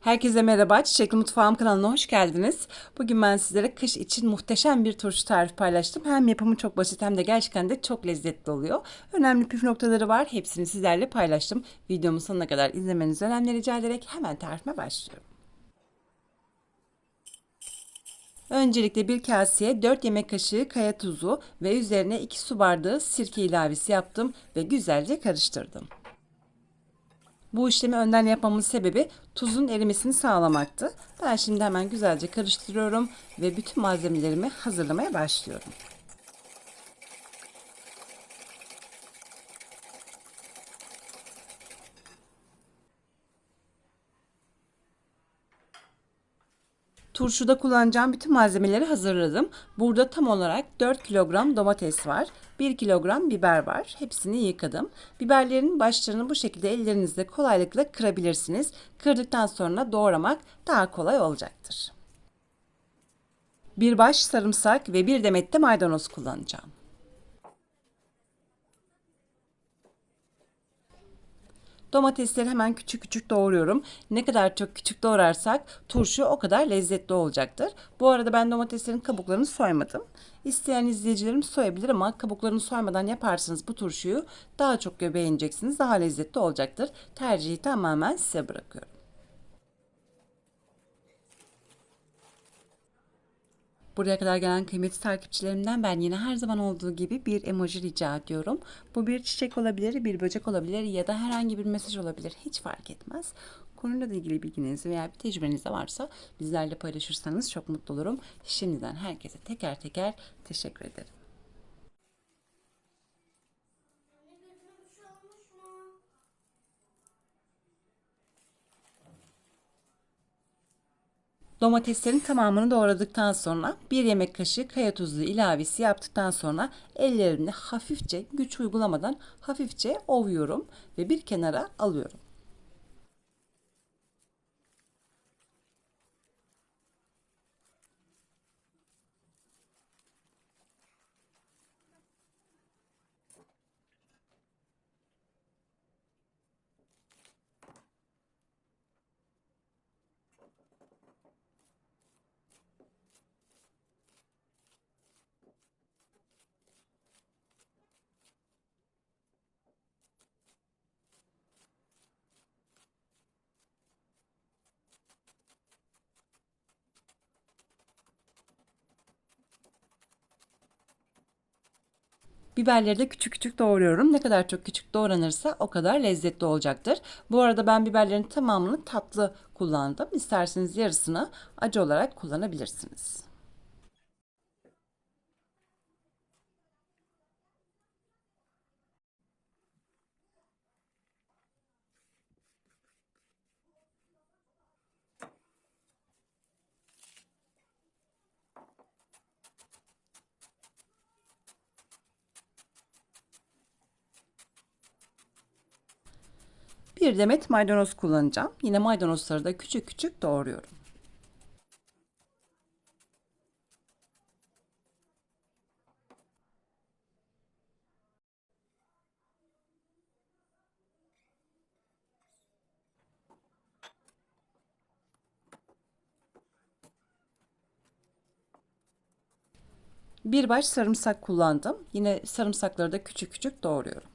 Herkese merhaba, Çiçekli Mutfağım kanalına hoş geldiniz. Bugün ben sizlere kış için muhteşem bir turşu tarifi paylaştım. Hem yapımı çok basit hem de gerçekten de çok lezzetli oluyor. Önemli püf noktaları var, hepsini sizlerle paylaştım. Videomu sonuna kadar izlemenizi önemli rica ederek hemen tarifime başlıyorum. Öncelikle bir kaseye 4 yemek kaşığı kaya tuzu ve üzerine 2 su bardağı sirke ilavesi yaptım ve güzelce karıştırdım. Bu işlemi önden yapmamın sebebi tuzun erimesini sağlamaktı. Ben şimdi hemen güzelce karıştırıyorum ve bütün malzemelerimi hazırlamaya başlıyorum. Turşuda kullanacağım bütün malzemeleri hazırladım. Burada tam olarak 4 kilogram domates var. 1 kilogram biber var. Hepsini yıkadım. Biberlerin başlarını bu şekilde ellerinizle kolaylıkla kırabilirsiniz. Kırdıktan sonra doğramak daha kolay olacaktır. Bir baş sarımsak ve bir demet de maydanoz kullanacağım. Domatesleri hemen küçük küçük doğruyorum. Ne kadar çok küçük doğrarsak turşu o kadar lezzetli olacaktır. Bu arada ben domateslerin kabuklarını soymadım. İsteyen izleyicilerim soyabilir ama kabuklarını soymadan yaparsanız bu turşuyu daha çok beğeneceksiniz. Daha lezzetli olacaktır. Tercihi tamamen size bırakıyorum. Buraya kadar gelen kıymetli takipçilerimden ben yine her zaman olduğu gibi bir emoji rica ediyorum. Bu bir çiçek olabilir, bir böcek olabilir ya da herhangi bir mesaj olabilir. Hiç fark etmez. Konuyla ilgili bilginiz veya bir tecrübeniz de varsa bizlerle paylaşırsanız çok mutlu olurum. Şimdiden herkese teker teker teşekkür ederim. Domateslerin tamamını doğradıktan sonra bir yemek kaşığı kaya tuzu ilavesi yaptıktan sonra ellerimle hafifçe güç uygulamadan hafifçe ovuyorum ve bir kenara alıyorum. Biberleri de küçük küçük doğruyorum. Ne kadar çok küçük doğranırsa o kadar lezzetli olacaktır. Bu arada ben biberlerin tamamını tatlı kullandım. İsterseniz yarısını acı olarak kullanabilirsiniz. Bir demet maydanoz kullanacağım. Yine maydanozları da küçük küçük doğruyorum. Bir baş sarımsak kullandım. Yine sarımsakları da küçük küçük doğruyorum.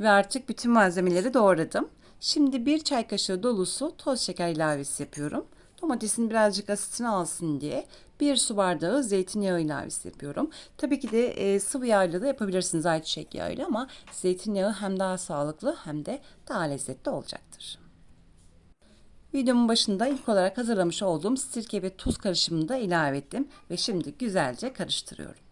Ve artık bütün malzemeleri doğradım. Şimdi bir çay kaşığı dolusu toz şeker ilavesi yapıyorum. Domatesin birazcık asitini alsın diye bir su bardağı zeytinyağı ilavesi yapıyorum. Tabii ki de e, sıvı yağıyla da yapabilirsiniz ayçiçek yağıyla ama zeytinyağı hem daha sağlıklı hem de daha lezzetli olacaktır. Videomun başında ilk olarak hazırlamış olduğum sirke ve tuz karışımını da ilave ettim ve şimdi güzelce karıştırıyorum.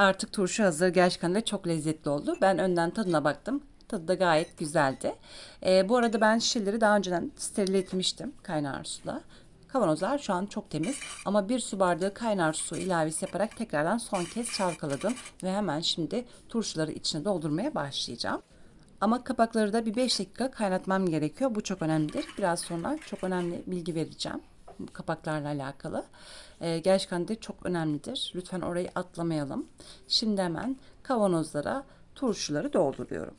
Artık turşu hazır. Gerçekten de çok lezzetli oldu. Ben önden tadına baktım. Tadı da gayet güzeldi. Ee, bu arada ben şişeleri daha önceden steril etmiştim kaynar suda. Kavanozlar şu an çok temiz ama bir su bardağı kaynar su ilavesi yaparak tekrardan son kez çalkaladım ve hemen şimdi turşuları içine doldurmaya başlayacağım. Ama kapakları da bir 5 dakika kaynatmam gerekiyor. Bu çok önemlidir. Biraz sonra çok önemli bilgi vereceğim kapaklarla alakalı. Ee, gerçekten de çok önemlidir. Lütfen orayı atlamayalım. Şimdi hemen kavanozlara turşuları dolduruyorum.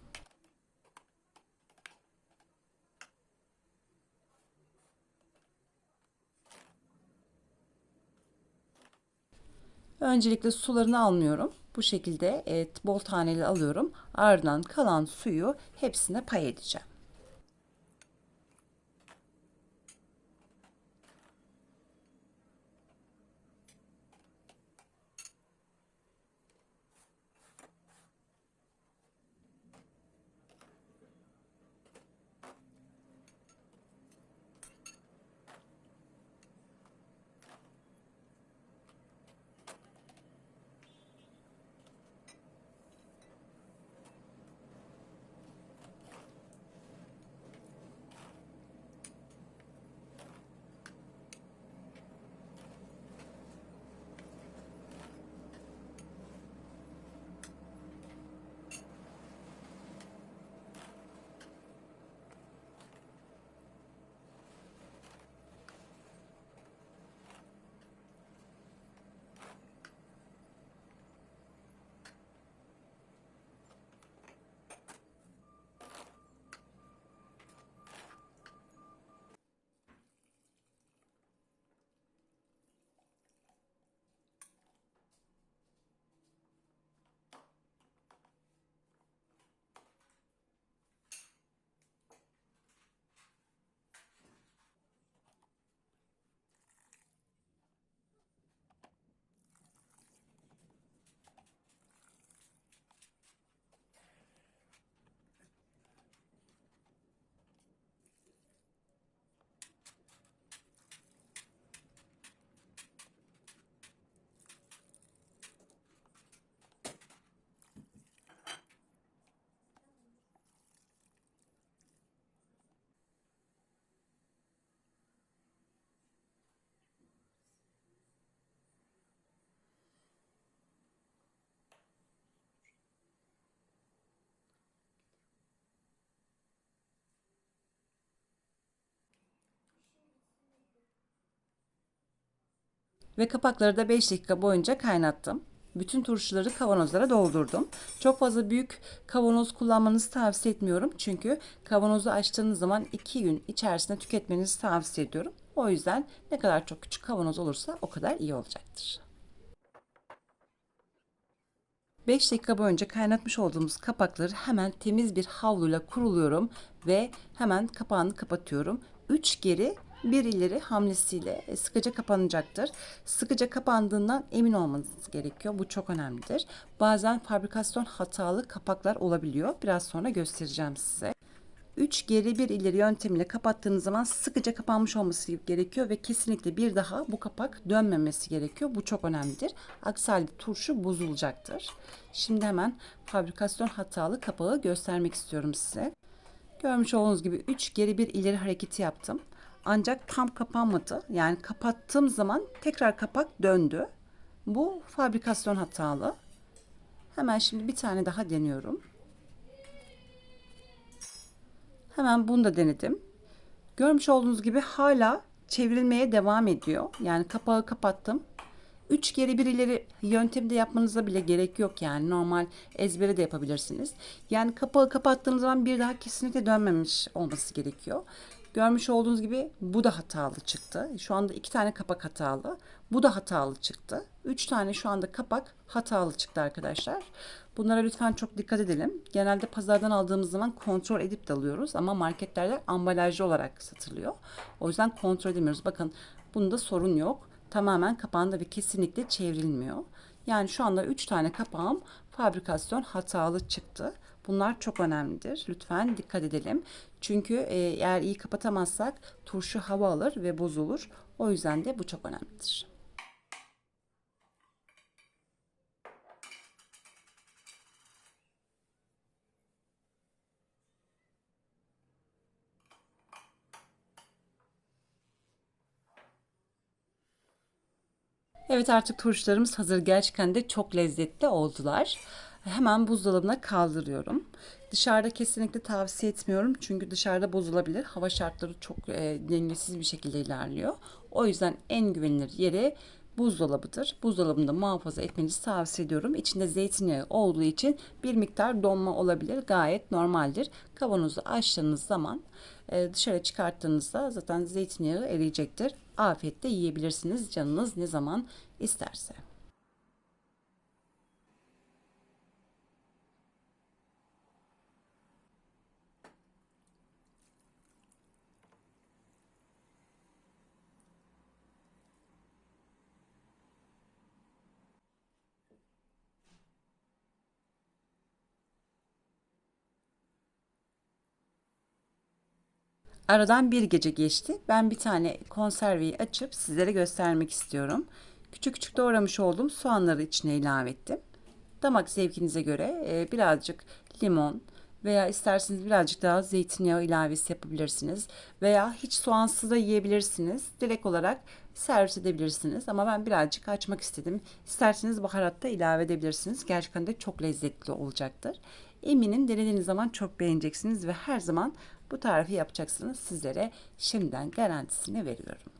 Öncelikle sularını almıyorum. Bu şekilde evet, bol taneli alıyorum. Ardından kalan suyu hepsine pay edeceğim. Ve kapakları da 5 dakika boyunca kaynattım. Bütün turşuları kavanozlara doldurdum. Çok fazla büyük kavanoz kullanmanızı tavsiye etmiyorum. Çünkü kavanozu açtığınız zaman 2 gün içerisinde tüketmenizi tavsiye ediyorum. O yüzden ne kadar çok küçük kavanoz olursa o kadar iyi olacaktır. 5 dakika boyunca kaynatmış olduğumuz kapakları hemen temiz bir havluyla kuruluyorum ve hemen kapağını kapatıyorum. 3 geri bir ileri hamlesiyle sıkıca kapanacaktır. Sıkıca kapandığından emin olmanız gerekiyor. Bu çok önemlidir. Bazen fabrikasyon hatalı kapaklar olabiliyor. Biraz sonra göstereceğim size. 3 geri bir ileri yöntemiyle kapattığınız zaman sıkıca kapanmış olması gerekiyor ve kesinlikle bir daha bu kapak dönmemesi gerekiyor. Bu çok önemlidir. Aksi halde turşu bozulacaktır. Şimdi hemen fabrikasyon hatalı kapağı göstermek istiyorum size. Görmüş olduğunuz gibi 3 geri bir ileri hareketi yaptım. Ancak tam kapanmadı. Yani kapattığım zaman tekrar kapak döndü. Bu fabrikasyon hatalı. Hemen şimdi bir tane daha deniyorum. Hemen bunu da denedim. Görmüş olduğunuz gibi hala çevrilmeye devam ediyor. Yani kapağı kapattım. 3 geri bir ileri yöntemde yapmanıza bile gerek yok yani normal ezbere de yapabilirsiniz. Yani kapağı kapattığınız zaman bir daha kesinlikle dönmemiş olması gerekiyor. Görmüş olduğunuz gibi bu da hatalı çıktı. Şu anda iki tane kapak hatalı. Bu da hatalı çıktı. Üç tane şu anda kapak hatalı çıktı arkadaşlar. Bunlara lütfen çok dikkat edelim. Genelde pazardan aldığımız zaman kontrol edip de alıyoruz ama marketlerde ambalajlı olarak satılıyor. O yüzden kontrol edemiyoruz. Bakın bunda sorun yok. Tamamen kapağında ve kesinlikle çevrilmiyor. Yani şu anda 3 tane kapağım fabrikasyon hatalı çıktı. Bunlar çok önemlidir. Lütfen dikkat edelim. Çünkü e, eğer iyi kapatamazsak turşu hava alır ve bozulur. O yüzden de bu çok önemlidir. Evet artık turşularımız hazır gerçekten de çok lezzetli oldular. Hemen buzdolabına kaldırıyorum. Dışarıda kesinlikle tavsiye etmiyorum. Çünkü dışarıda bozulabilir. Hava şartları çok e, dengesiz bir şekilde ilerliyor. O yüzden en güvenilir yeri buzdolabıdır. Buzdolabında muhafaza etmenizi tavsiye ediyorum. İçinde zeytinyağı olduğu için bir miktar donma olabilir. Gayet normaldir. Kavanozu açtığınız zaman e, dışarı çıkarttığınızda zaten zeytinyağı eriyecektir. Afiyetle yiyebilirsiniz canınız ne zaman isterse. Aradan bir gece geçti. Ben bir tane konserveyi açıp sizlere göstermek istiyorum. Küçük küçük doğramış olduğum soğanları içine ilave ettim. Damak zevkinize göre e, birazcık limon veya isterseniz birazcık daha zeytinyağı ilavesi yapabilirsiniz. Veya hiç soğansız da yiyebilirsiniz. Direkt olarak servis edebilirsiniz. Ama ben birazcık açmak istedim. İsterseniz baharat da ilave edebilirsiniz. Gerçekten de çok lezzetli olacaktır. Eminim denediğiniz zaman çok beğeneceksiniz ve her zaman bu tarifi yapacaksınız. Sizlere şimdiden garantisini veriyorum.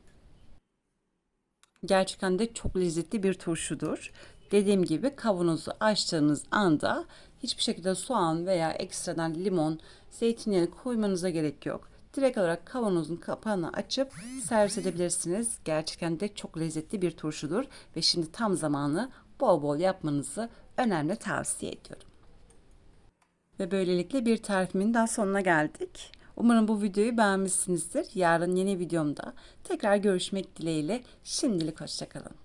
Gerçekten de çok lezzetli bir turşudur. Dediğim gibi kavanozu açtığınız anda hiçbir şekilde soğan veya ekstradan limon, zeytinyağı koymanıza gerek yok. Direkt olarak kavanozun kapağını açıp servis edebilirsiniz. Gerçekten de çok lezzetli bir turşudur ve şimdi tam zamanı bol bol yapmanızı önemli tavsiye ediyorum. Ve böylelikle bir tarifimin daha sonuna geldik. Umarım bu videoyu beğenmişsinizdir. Yarın yeni videomda tekrar görüşmek dileğiyle. Şimdilik hoşçakalın.